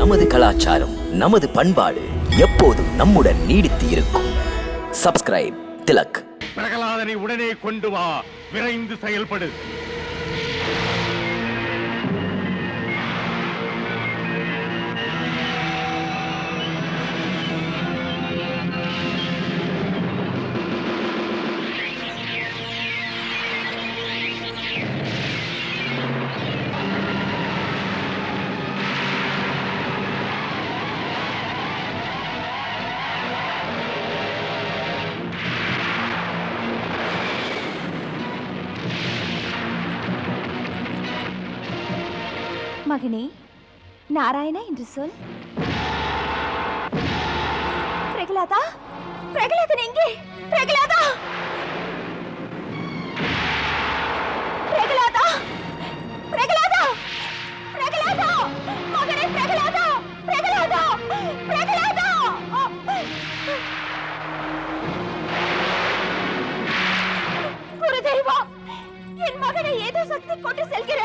நமது கலாச்சாரம் நமது பண்பாடு எப்போதும் நம்முடன் நீடித்து இருக்கும். சப்ஸ்கிரைப் திலக். பிரகலாதனை உடனே கொண்டு வா விரைந்து செயல்படு. மகனே நாராயணா என்று சொல். பிரகலாதா பிரகலாதன் எங்கே? பிரகலாதா! பிரகலாதா! பிரகலாதா! பிரகலாதா! மகனே பிரகலாதா! பிரகலாதா! பிரகலாதா! குருதேவா என் மகனை ஏதோ சக்தி கொண்டு செல்கிறது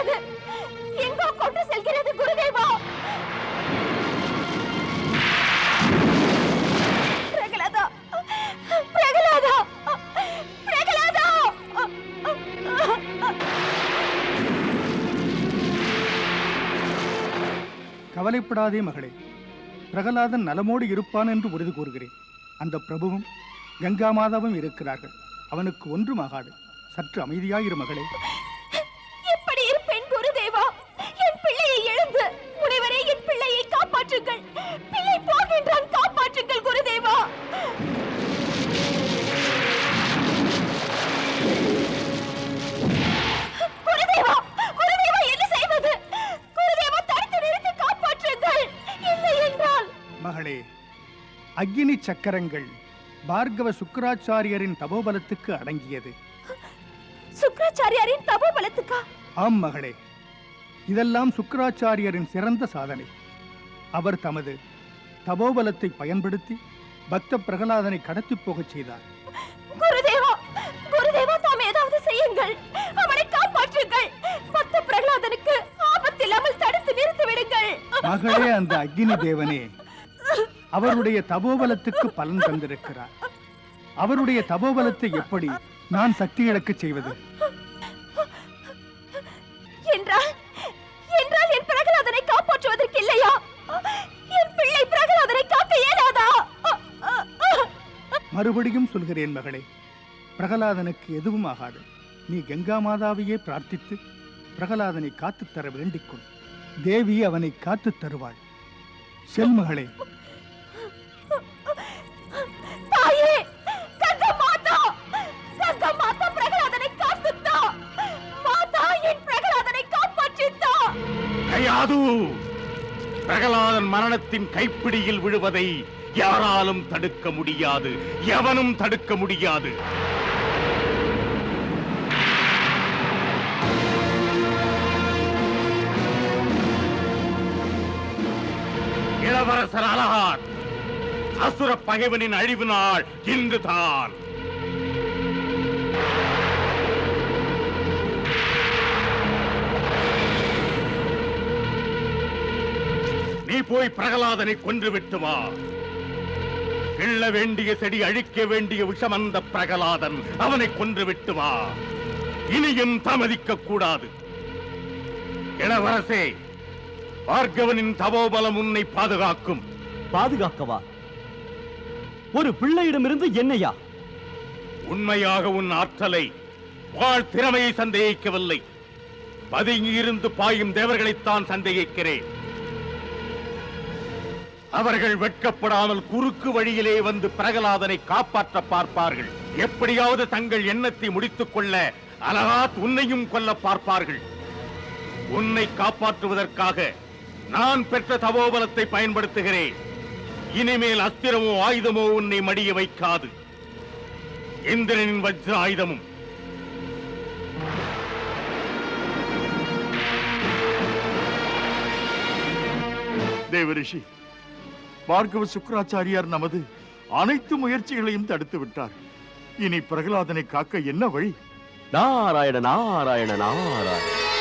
கவலைப்படாதே மகளே. பிரகலாதன் நலமோடு இருப்பான் என்று உறுதி கூறுகிறேன். அந்த பிரபுவும் கங்கா மாதாவும் இருக்கிறார்கள். அவனுக்கு ஒன்றும் ஆகாது சற்று அமைதியாயிரு மகளே. எப்படி இருப்பேன் குருதேவா. என் பிள்ளையை எழுந்து முனிவரே என் பிள்ளையை காப்பாற்றுங்கள். பிள்ளை போகின்றான் காப்பாற்றுங்கள் குருதேவா. மகளே அக்னி சக்கரங்கள் பார்கவ சுக்கராச்சாரியரின் தபோபலத்துக்கு அடங்கியது. சுக்ராச்சாரியாரின் தபோபலத்துக்கா? ஆம் மகளே இதெல்லாம் சுக்கராச்சாரியரின் சிறந்த சாதனை. அவர் தமது தபோபலத்தை பயன்படுத்தி பக்த பிரகலாதனை கடத்தி போகச் செய்தார். குருதேவா குருதேவா தாம் ஏதாவது செய்யுங்கள். அவனை காப்பாற்றுங்கள். பக்த பிரகலாதனுக்கு ஆபத்தில்லாமல் தடுத்து நிறுத்தி விடுங்கள் மகளே அந்த அக்னி தேவனே அவருடைய தபோபலத்துக்கு பலன் தந்திருக்கிறார். அவருடைய தபோபலத்தை எப்படி நான் சக்தி இழக்கச் செய்வது? என்றால் என்றால் என் பிரகலாதனை காப்பாற்றுவதற்கு இல்லையா? என் பிள்ளை பிரகலாதனை காக்க இயலாதா? மறுபடியும் சொல்கிறேன் மகளே பிரகலாதனுக்கு எதுவும் ஆகாது. நீ கங்கா மாதாவையே பிரார்த்தித்து பிரகலாதனை காத்துத் தர வேண்டிக்கொள். தேவி அவனை காத்துத் தருவாள். செல் பிரகலாதன் மரணத்தின் கைப்பிடியில் விழுவதை யாராலும் தடுக்க முடியாது. எவனும் தடுக்க முடியாது. இளவரசர் அலகார் அசுர பகைவனின் அழிவு நாள் இன்றுதான். போய் பிரகலாதனை கொன்று விட்டு வா. கிள்ள வேண்டிய செடி அழிக்க வேண்டிய விஷமந்த பிரகலாதன் அவனை கொன்று விட்டு வா. இனியும் தாமதிக்க கூடாது. இளவரசே பார்கவனின் தபோபலம் உன்னை பாதுகாக்கும். பாதுகாக்கவா? ஒரு பிள்ளையிடமிருந்து என்னையா? உண்மையாக உன் ஆற்றலை வாழ் திறமையை சந்தேகிக்கவில்லை. பதுங்கி இருந்து பாயும் தேவர்களைத்தான் சந்தேகிக்கிறேன். அவர்கள் வெட்கப்படாமல் குறுக்கு வழியிலே வந்து பிரகலாதனை காப்பாற்ற பார்ப்பார்கள். எப்படியாவது தங்கள் எண்ணத்தை முடித்துக் கொள்ள அலகாத் உன்னையும் கொல்ல பார்ப்பார்கள். உன்னை காப்பாற்றுவதற்காக நான் பெற்ற தபோபலத்தை பயன்படுத்துகிறேன். இனிமேல் அஸ்திரமோ ஆயுதமோ உன்னை மடிய வைக்காது. இந்திரனின் வஜ்ர ஆயுதமும். தேவரிஷி பார்கவ சுக்கராச்சாரியார் நமது அனைத்து முயற்சிகளையும் தடுத்து விட்டார். இனி பிரகலாதனை காக்க என்ன வழி? நாராயண நாராயண நாராயண.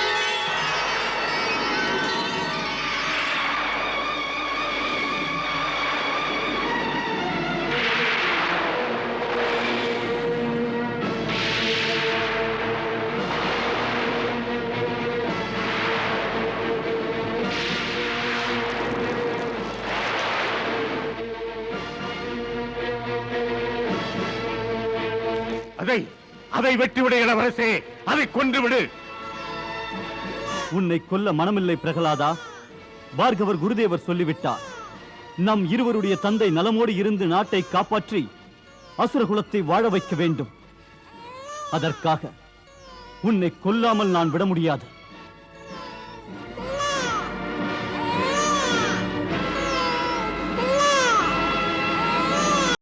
அதை வெட்டிவிடு இளவரசே. அதை கொன்றுவிடு. உன்னை கொல்ல மனமில்லை பிரகலாதா. பார்கவர் குருதேவர் சொல்லிவிட்டார். நம் இருவருடைய தந்தை நலமோடு இருந்து நாட்டை காப்பாற்றி அசுரகுலத்தை வாழ வைக்க வேண்டும். அதற்காக உன்னை கொல்லாமல் நான் விட முடியாது.